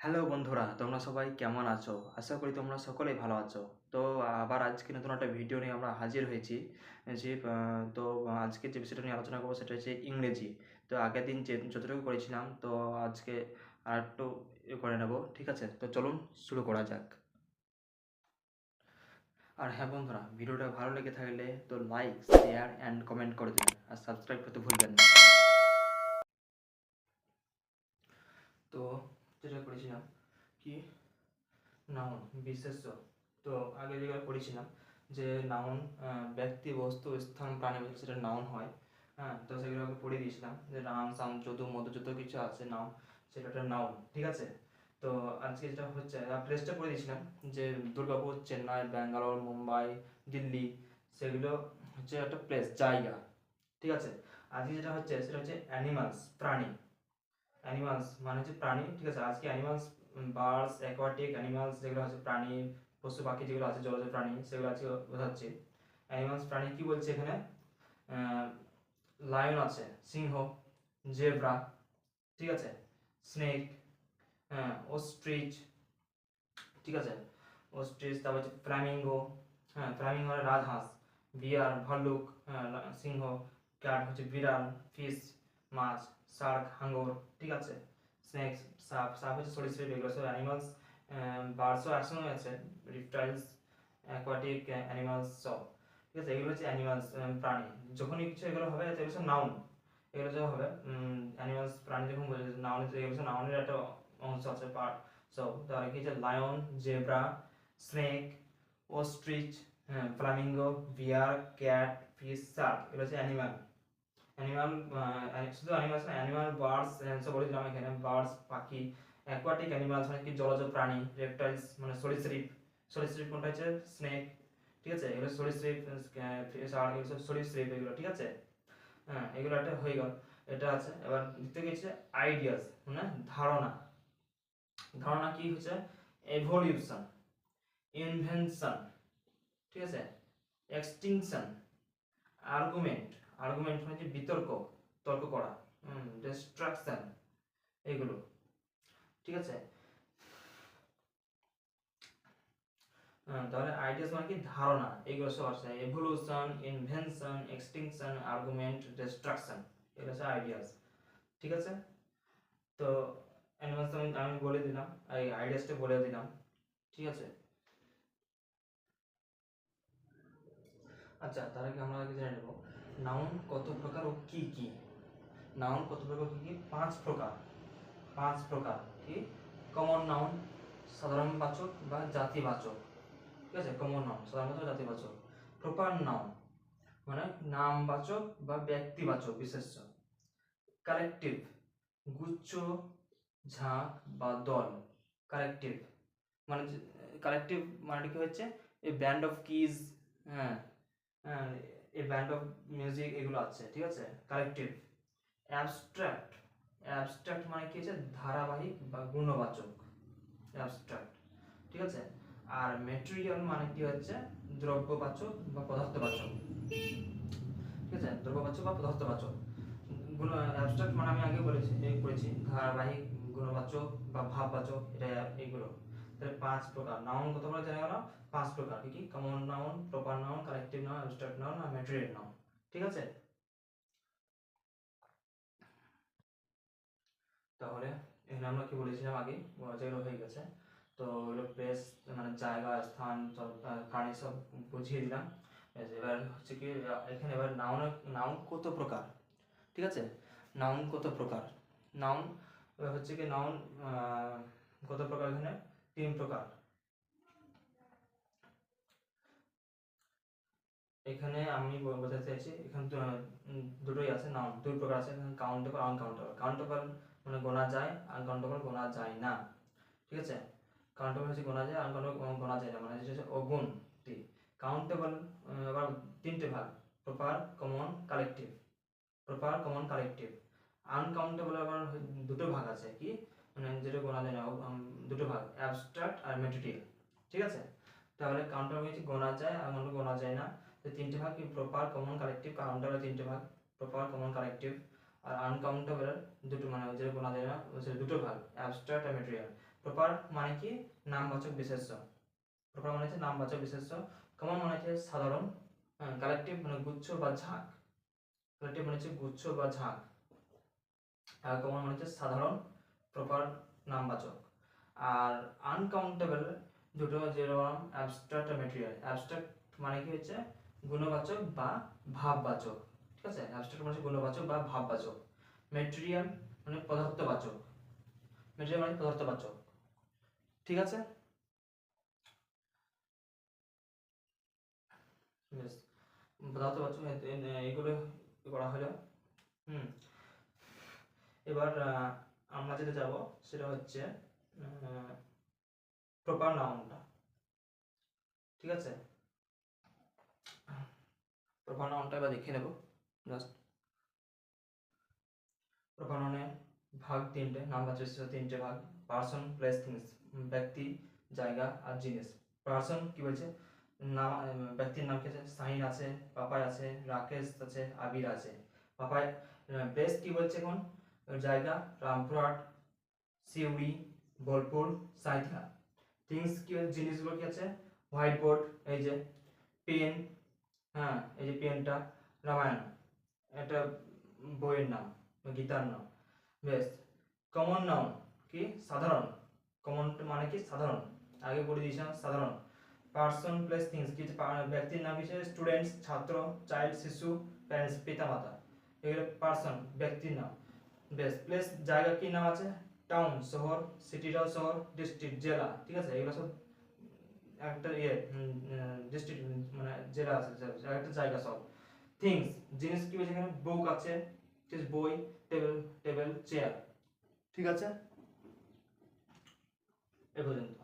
Hello বন্ধুরা, তোমরা সবাই কেমন আছো? আশা করি তোমরা সকলেই ভালো আছো। তো আবার আজকে নতুন একটা ভিডিও নিয়ে আমরা হাজির হয়েছি। যে তো আজকে যে বিষয়টা নিয়ে আলোচনা করব সেটা হচ্ছে ইংরেজি। তো আগের দিন যে যতটুকু করেছিলাম, তো আজকে আর একটু করে নেব, ঠিক আছে? তো চলুন শুরু করা যাক। আর হ্যাঁ বন্ধুরা, ভিডিওটা ভালো লেগে থাকলে তো লাইক শেয়ার অ্যান্ড কমেন্ট করে দেবেন। আর সাবস্ক্রাইব করতে ভুলবেন না তো যেটা করেছিলাম কি? নাউন বিশেষ্য। তো আগে যেগুলো পড়েছিলাম, যে নাউন ব্যক্তি, বস্তু, স্থান, প্রাণী সেটা নাউন হয় হ্যাঁ? তো সেগুলো আগে পড়ে দিয়েছিলাম, যে রাম, সাম, যদু, মধু, যত কিছু আছে নাউন সেটা একটা নাউন ঠিক আছে? তো আজকে যেটা হচ্ছে প্লেসটা পড়ে দিয়েছিলাম, যে দুর্গাপুর, চেন্নাই, ব্যাঙ্গালোর, মুম্বাই, দিল্লি, সেগুলো হচ্ছে একটা প্লেস জায়গা, ঠিক আছে? আজকে যেটা হচ্ছে, সেটা হচ্ছে অ্যানিমালস প্রাণী। অ্যানিমালস মানে হচ্ছে প্রাণী, ঠিক আছে? আজকে অ্যানিমালস বার্ডস অ্যাকোয়াটিক অ্যানিমালস যেগুলো আছে, প্রাণী, পশু পাখি যেগুলো আছে, জলজ প্রাণী, সেগুলো আছে বোঝাচ্ছে। অ্যানিমালস প্রাণী কি বলছে এখানে? লায়ন আছে, সিংহ জেব্রা ঠিক আছে? স্নেক ওস্ট্রিচ ঠিক আছে? ওস্ট্রিচ তারপর হচ্ছে ফ্ল্যামিঙ্গো হ্যাঁ ফ্ল্যামিঙ্গো রাজহাঁস বিয়ার ভাল্লুক সিংহ ক্যাট হচ্ছে বিড়াল ফিশ মাছ শার্ক হাঙ্গর, ঠিক আছে? স্নেক্স সাপ সাপ হচ্ছে সরীসৃপ, এগুলো সব অ্যানিমালস বার্ডসও একসঙ্গে আছে রিপটাইলস অ্যাকোয়াটিক অ্যানিমালস সব। ঠিক আছে, এগুলো হচ্ছে অ্যানিমালস প্রাণী। যখনই কিছু এগুলো হবে, এগুলো নাউন এগুলো যখন হবে অ্যানিমালস প্রাণী যখন বলে নাউন এগুলো নাউনের একটা অংশ আছে পার্ট সব তাহলে কি হচ্ছে লায়ন জেব্রা স্নেক ওস্ট্রিচ হ্যাঁ flamingo bear cat fish shark এগুলো হচ্ছে অ্যানিমাল অ্যানিমাল শুধু অ্যানিমালস না অ্যানিমাল বার্ডস সব বলেছিলাম এখানে বার্ডস পাখি অ্যাকোয়াটিক অ্যানিমালস মানে কি, জলজ প্রাণী রেপটাইলস মানে সরীসৃপ। সরীসৃপ কোনটা হচ্ছে? স্নেক ঠিক আছে? এগুলো সরীসৃপ শার্ক এগুলো সরীসৃপ এগুলো, ঠিক আছে? হ্যাঁ এগুলো একটা হয়ে গেল। এটা আছে। এবার কি হচ্ছে আইডিয়াস মানে ধারণা। ধারণা কি হচ্ছে? এভলিউশন ইনভেনশন ঠিক আছে? এক্সটিংশন আর্গুমেন্ট আর্গুমেন্ট মানে যে বিতর্ক, তর্ক করা ডিস্ট্রাকশন এইগুলো। ঠিক আছে? তাহলে আইডিয়াস মানে কি? ধারণা, এইগুলো সব আছে। Evolution invention extinction argument destruction এগুলো হচ্ছে আইডিয়াস ঠিক আছে? তো অ্যানিমালস আমি আমি বলে দিলাম, এই আইডিয়াসটা বলে দিলাম। ঠিক আছে? আচ্ছা তাহলে কি আমরা জেনে নেব। নাউন কত প্রকার ও কি কি? নাউন কত প্রকার কি কি? পাঁচ প্রকার। পাঁচ প্রকার, কি? কমন নাউন সাধারণ বাচক বা জাতিবাচক ঠিক আছে? কমন নাউন সাধারণ বাচক জাতিবাচক প্রপার নাউন মানে নামবাচক বা ব্যক্তিবাচক বিশেষ্য কালেকটিভ গুচ্ছ, ঝাঁক বা দল। কালেকটিভ মানে কালেকটিভ মানে কি হচ্ছে? এ ব্যান্ড অফ কিজ হ্যাঁ হ্যাঁ এ ব্যান্ড অফ মিউজিক এগুলো আছে, ঠিক আছে? কালেকটিভ অ্যাবস্ট্রাক্ট অ্যাবস্ট্রাক্ট মানে কি হচ্ছে? ধারাবাহিক বা গুণবাচক। অ্যাবস্ট্রাক্ট ঠিক আছে? আর মেটেরিয়াল মানে কি হচ্ছে? দ্রব্যবাচক বা পদার্থবাচক। ঠিক আছে? দ্রব্যবাচক বা পদার্থবাচক। গুণ অ্যাবস্ট্রাক্ট মানে আমি আগে বলেছি এই করেছি। ধারাবাহিক, গুণবাচক বা ভাববাচক, এটা এইগুলো পাঁচ প্রকার। নাউন কত প্রকার জানা গেল? পাঁচ প্রকার। কি কি? Common noun proper noun collective noun abstract noun আর ম্যাটেরিয়াল নাউন ঠিক আছে? তাহলে এখানে আমরা কি বলেছিলাম আগে? যেগুলো হয়ে গেছে। তো ওগুলো প্লেস মানে জায়গা, স্থান প্রাণী সব বুঝিয়ে দিলাম। এবার হচ্ছে কি এখানে এবার নাউন নাউন কত প্রকার? ঠিক আছে? নাউন কত প্রকার? নাউন হচ্ছে কি নাউন কত প্রকার এখানে? তিন প্রকার। এখানে আমি বোঝাতে চাইছি, এখানে দুটোই আছে নাউন দুই প্রকার আছে কাউন্টেবল আনকাউন্টেবল কাউন্টেবল মানে গোনা যায় আনকাউন্টেবল গোনা যায় না। ঠিক আছে? কাউন্টেবল হচ্ছে গোনা যায় আনকাউন্টেবল গোনা যায় না মানে হচ্ছে অগুণটি। কাউন্টেবল আবার তিনটে ভাগ proper common collective proper common collective uncountable আবার দুটো ভাগ আছে, কি? মানে যেটা গোনা যায় না দুটো ভাগ অ্যাবস্ট্রাক্ট আর ম্যাটেরিয়াল ঠিক আছে? তাহলে কাউন্টেবল হচ্ছে গোনা যায়, আর কোনো গোনা যায় না। তো তিনটে ভাগ প্রপার কমন কালেকটিভ কাউন্টেবল তিনটে ভাগ প্রপার কমন কালেকটিভ আর আনকাউন্টেবল দুটো মানে যেটা গোনা যায় না সেটা দুটো ভাগ অ্যাবস্ট্রাক্ট আর ম্যাটেরিয়াল প্রপার মানে কি? নামবাচক বিশেষ্য। প্রপার মানে হচ্ছে নামবাচক বিশেষ্য। কমন মানে হচ্ছে সাধারণ কালেকটিভ মানে গুচ্ছ বা ঝাঁক। কালেকটিভ মানে হচ্ছে গুচ্ছ বা ঝাঁক। আর কমন মানে হচ্ছে সাধারণ প্রপার নামবাচক আর আনকাউন্টেবল দুটো যেরকম অ্যাবস্ট্রাক্ট মেটেরিয়াল অ্যাবস্ট্রাক্ট মানে কি হচ্ছে? গুণবাচক বা ভাববাচক। ঠিক আছে? অ্যাবস্ট্রাক্ট মানে গুণবাচক বা ভাববাচক। মেটেরিয়াল মানে পদার্থবাচক। মেটেরিয়াল মানে পদার্থবাচক। ঠিক আছে? পদার্থবাচক এগুলো করা হলো। হুম। এবার আমরা যেটা যাব সেটা হচ্ছে প্রপার নাউনটা ঠিক আছে? প্রপার নাউনটা এবার দেখে নেব। জাস্ট প্রপার নাউনে ভাগ তিনটে নামবাচক বিশেষ্য তিনটে ভাগ। পার্সন প্লেস থিংস ব্যক্তি, জায়গা আর জিনিস। পার্সন কি বলছে? নাম ব্যক্তির নাম কি আছে? সাইন আছে, পাপাই আছে, রাকেশ আছে, আবির আছে। পাপাই প্লেস কি বলছে এখন? জায়গা, রামপুরহাট, সিউড়ি, বোলপুর, সাঁইথিয়া। থিংস কি জিনিসগুলো কি আছে? হোয়াইট বোর্ড এই যে পেন হ্যাঁ এই যে পেনটা রামায়ণ। এটা বইয়ের নাম, গীতার নাম। বেশ কমন নাউন কি? সাধারণ। কমন মানে কি? সাধারণ। আগে বলে দিয়েছিলাম, সাধারণ। পার্সন প্লেস থিংস কি ব্যক্তির নাম হিসেবে স্টুডেন্টস ছাত্র চাইল্ড শিশু প্যারেন্টস পিতামাতা। এগুলো পার্সন ব্যক্তির নাম। বেশ প্লেস জায়গা কি নাম আছে? টাউন শহর সিটিটাও শহর ডিস্ট্রিক্ট জেলা ঠিক আছে? এগুলো সব একটা ইয়ে ডিস্ট্রিক্ট মানে জেলা আছে একটা জায়গা সব। থিংস জিনিস কি বলছে এখানে? বুক আছে বই টেবিল টেবিল চেয়ার ঠিক আছে? এ পর্যন্ত।